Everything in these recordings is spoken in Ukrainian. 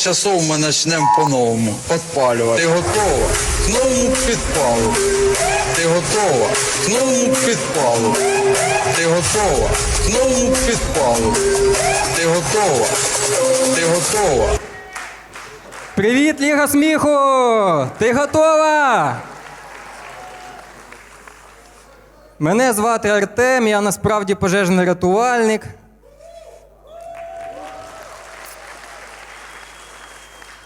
Часов ми почнемо по-новому підпалювати. Ти готова? К новому підпалу. Ти готова? К новому підпалу. Ти готова? К новому підпалу. Ти готова? Ти готова? Привіт, Ліга сміху! Ти готова? Мене звати Артем, я насправді пожежний рятувальник.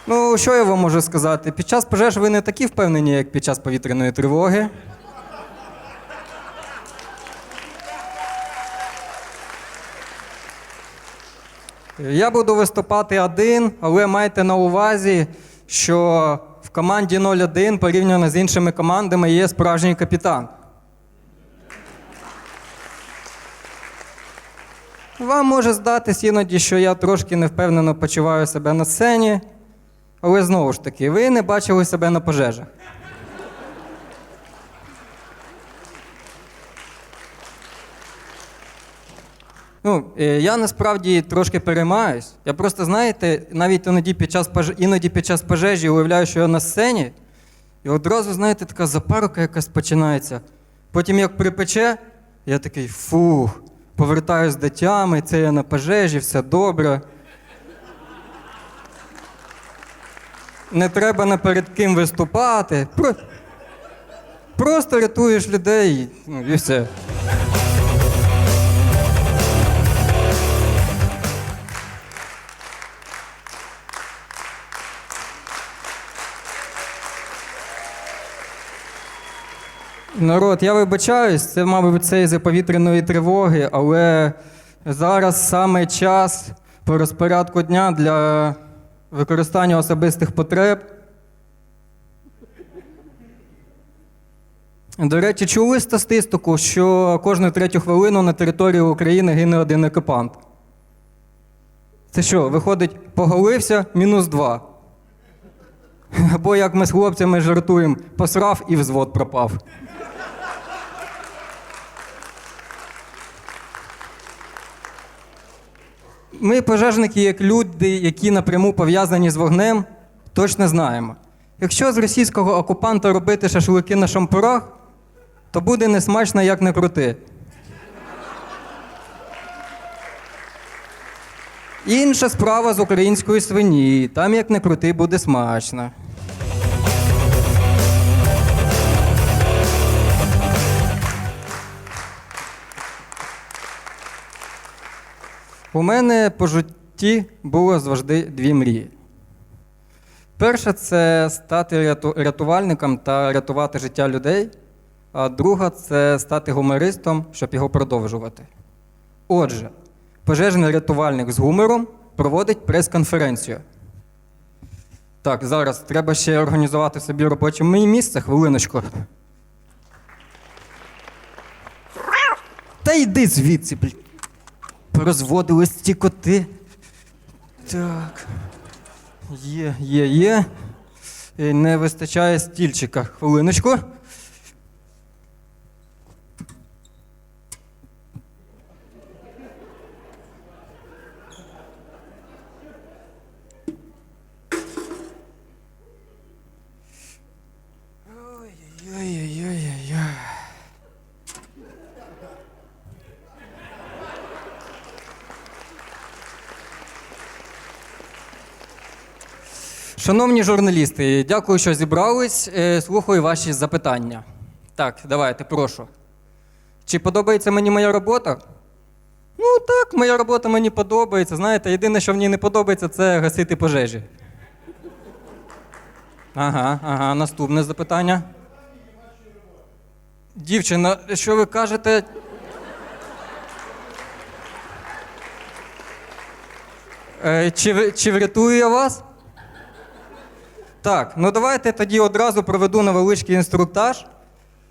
Ну, що я вам можу сказати? Під час пожеж ви не такі впевнені, як під час повітряної тривоги. Я буду виступати один, але майте на увазі, що в команді 0-1 порівняно з іншими командами є справжній капітан. Вам може здатись іноді, що я трошки невпевнено почуваю себе на сцені, але знову ж таки, ви не бачили себе на пожежах. Ну, е, я насправді трошки переймаюсь. Я просто, знаєте, навіть іноді під час, пож... іноді під час пожежі уявляю, що я на сцені, і одразу, знаєте, така запарука якась починається. Потім як припече, я такий фух, повертаюсь до тями, це я на пожежі, все добре. Не треба не перед ким виступати. Про... Просто рятуєш людей ну, і все. Народ, я вибачаюсь, це, мабуть, це із-за повітряної тривоги, але зараз саме час по розпорядку дня для використання особистих потреб. До речі, чули статистику, що кожну третю хвилину на території України гине один екипант. Це що, виходить, поголився мінус два. Або як ми з хлопцями жартуємо, посрав і взвод пропав. Ми, пожежники, як люди, які напряму пов'язані з вогнем, точно знаємо. Якщо з російського окупанта робити шашлики на шампурах, то буде несмачно, як не крути. Інша справа з української свині. Там, як не крути, буде смачно. У мене по житті було завжди дві мрії. Перша це стати рятувальником та рятувати життя людей, а друга це стати гумористом, щоб його продовжувати. Отже, пожежний рятувальник з гумором проводить прес-конференцію. Так, зараз треба ще організувати собі робоче місце, хвилиночку. Та йди звідси, блін. Порозводились ті коти. Так. Є, є, є. Е, Не вистачає стільчика. Хвилиночку. Шановні журналісти, дякую, що зібрались. Е, Слухаю ваші запитання. Так, давайте, прошу. Чи подобається мені моя робота? Ну так, моя робота мені подобається. Знаєте, єдине, що мені не подобається, це гасити пожежі. Ага, ага, наступне запитання. Дівчина, що ви кажете? Е, Чи, чи врятую я вас? Так, ну давайте тоді одразу проведу невеличкий інструктаж,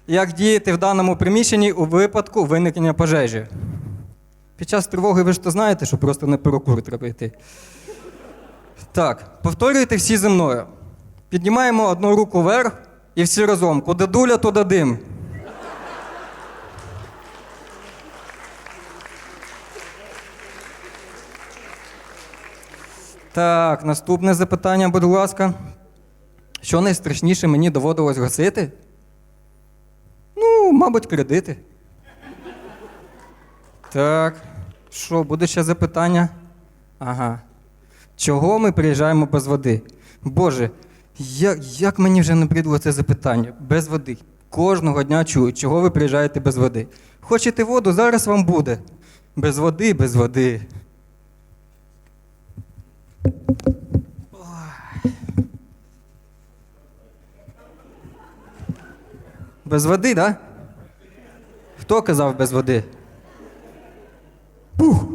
як діяти в даному приміщенні у випадку виникнення пожежі. Під час тривоги ви ж то знаєте, що просто на перекур треба йти. Так, повторюйте всі зі мною. Піднімаємо одну руку вверх і всі разом. Куди дуля, туди дим. Так, наступне запитання, будь ласка. Що найстрашніше мені доводилось гасити? Ну, мабуть, кредити. Так. Що, буде ще запитання? Ага. Чого ми приїжджаємо без води? Боже, як, як мені вже набридло це запитання? Без води. Кожного дня чую, чого ви приїжджаєте без води. Хочете воду, зараз вам буде. Без води, без води. Без води? Да? Хто казав без води? Пух.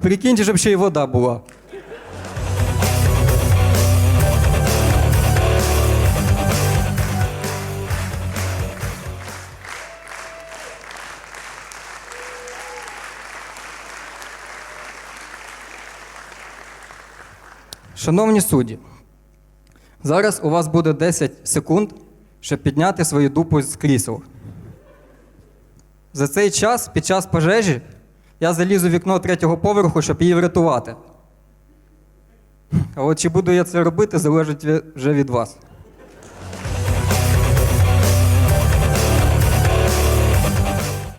Прикиньте, щоб ще й вода була. Шановні судді, зараз у вас буде 10 секунд, щоб підняти свою дупу з крісел. За цей час, під час пожежі, я залізу в вікно третього поверху, щоб її врятувати. А от чи буду я це робити, залежить вже від вас.